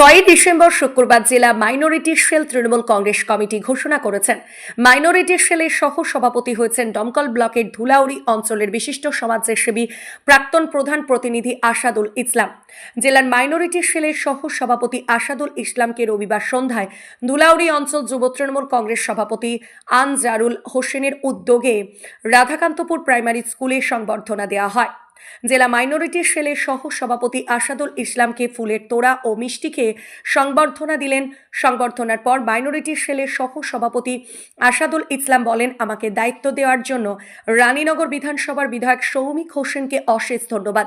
ছয়ই ডিসেম্বর শুক্রবার জেলা minority cell Trinamool Congress committee ঘোষণা করেছেন। মাইনরিটি সেলের সহ সভাপতি হয়েছেন দমকল ব্লকের ধুলাউড়ি অঞ্চলের বিশিষ্ট সমাজসেবী প্রাক্তন প্রধান প্রতিনিধি আসাদুল ইসলাম। জেলার মাইনরিটি সেলের সহ সভাপতি আসাদুল ইসলামকে রবিবার সন্ধ্যায় ধুলাউড়ি অঞ্চল যুব তৃণমূল কংগ্রেস সভাপতি আনজারুল হোসেনের উদ্যোগে রাধাকান্তপুর প্রাইমারি স্কুলে সংবর্ধনা দেওয়া হয়। জেলা মাইনরিটি সেলের সহ সভাপতি আসাদুল ইসলামকে ফুলের তোড়া ও মিষ্টি খেয়ে সংবর্ধনা দিলেন। সংবর্ধনার পর মাইনরিটি সেলের সহ সভাপতি আসাদুল ইসলাম বলেন, আমাকে দায়িত্ব দেওয়ার জন্য রানীনগর বিধানসভার বিধায়ক সৌমিক হোসেনকে অশেষ ধন্যবাদ।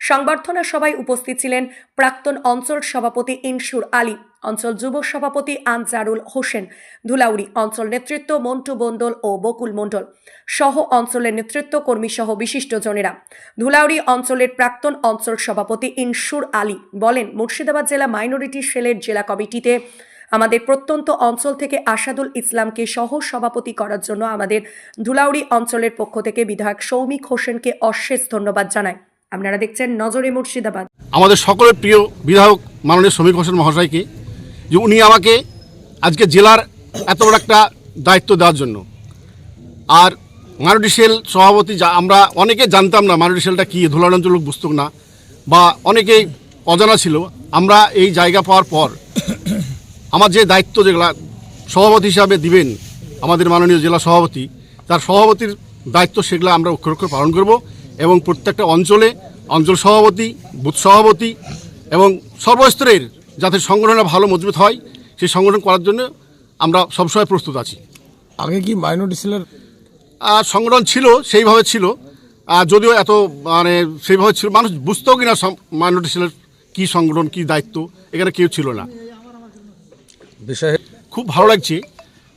সংবর্ধনা সভায় উপস্থিত ছিলেন প্রাক্তন অঞ্চল সভাপতি ইনসুর আলী। অঞ্চল যুব সভাপতি আনজারুল হোসেন, ধুলাউড়ি অঞ্চল নেতৃত্ব মন্টু মণ্ডল ও বকুল মণ্ডল, সহ অঞ্চলের নেতৃত্ব কর্মী সহ বিশিষ্টজনেরা ধুলাউড়ি অঞ্চলের প্রাক্তন অঞ্চল সভাপতি ইনসুর আলী বলেন, মুর্শিদাবাদ জেলা মাইনরিটি সেলের জেলা কমিটিতে আমাদের প্রত্যন্ত অঞ্চল থেকে আসাদুল ইসলামকে সহ সভাপতি করার জন্য আমাদের ধুলাউড়ি অঞ্চলের পক্ষ থেকে বিধায়ক সৌমিক হোসেনকে অশেষ ধন্যবাদ জানায় আপনারা দেখছেন নজরে মুর্শিদাবাদ। আমাদের সকলের প্রিয় বিধায়ক মাননীয় শ্রমিক হোসেন মহাশয়কে যে উনি আমাকে আজকে জেলার এত বড় একটা দায়িত্ব দেওয়ার জন্য। আর মারুডি সেল সভাপতি যা, আমরা অনেকে জানতাম না মারুডি সেলটা কী ধুলারঞ্চল লোক বুঝতো না, বা অনেকেই অজানা ছিল। আমরা এই জায়গা পাওয়ার পর আমার যে দায়িত্ব যেগুলা সভাপতি হিসাবে দিবেন আমাদের মাননীয় জেলা সভাপতি, তার সভাপতির দায়িত্ব সেগুলো আমরা অক্ষর অক্ষর পালন করব এবং প্রত্যেকটা অঞ্চলে অঞ্চল সভাপতি, বুথ সভাপতি এবং সর্বস্তরের যাতে সংগঠনটা ভালো মজবুত হয় সেই সংগঠন করার জন্য আমরা সবসময় প্রস্তুত আছি। আগে কি মাইনরিটি সেলের আর সংগঠন ছিল সেইভাবে ছিল। আর যদিও এত মানে সেইভাবে ছিল মানুষ বুঝতেও কিনা মাইনরিটি সেলের কী সংগঠন কী দায়িত্ব এখানে কেউ ছিল না। বিষয়ে খুব ভালো লাগছে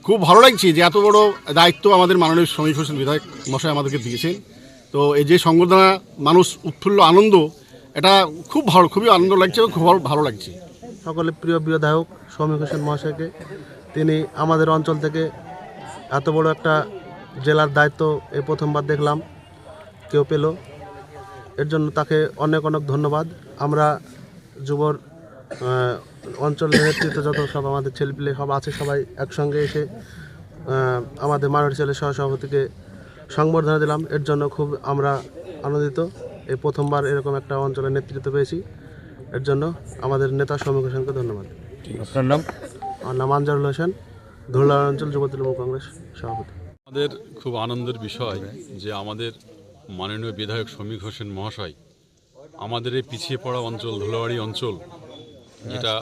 খুব ভালো লাগছে যে এত বড় দায়িত্ব আমাদের মাননীয় শ্রমিক হোসেন বিধায়ক মশাই আমাদেরকে দিয়েছেন। তো এই যে সংবর্ধনা মানুষ উৎফুল্ল আনন্দ এটা খুব ভালো খুবই আনন্দ লাগছে এবং খুব ভালো লাগছে। সকলের প্রিয় বিধায়ক সৌমিক হোসেন মহাশয়কে। তিনি আমাদের অঞ্চল থেকে এত বড় একটা জেলার দায়িত্ব এই প্রথমবার দেখলাম। কেউ পেল। এর জন্য তাকে অনেক অনেক ধন্যবাদ। আমরা যুবর আহ, অঞ্চলের নেতৃত্ব যত সব আমাদের ছেলেপিলে সব আছে সবাই একসঙ্গে এসে আমাদের মানব ছেলে সহসভাপতিকে সংবর্ধনা দিলাম। এর জন্য খুব আমরা আনন্দিত। এই প্রথমবার এরকম একটা অঞ্চলের নেতৃত্ব পেয়েছি। এর জন্য আমাদের নেতা সৌমিক হোসেনকে ধন্যবাদ। আপনার নাম? আমার নাম আনজারুল হোসেন ধুলা অঞ্চল যুব তৃণমূল কংগ্রেস সভাপতি। আমাদের খুব আনন্দের বিষয় যে আমাদের মাননীয় বিধায়ক শ্রমিক হোসেন মহাশয় আমাদের এই পিছিয়ে পড়া অঞ্চল ধুলাবাড়ি অঞ্চল যেটা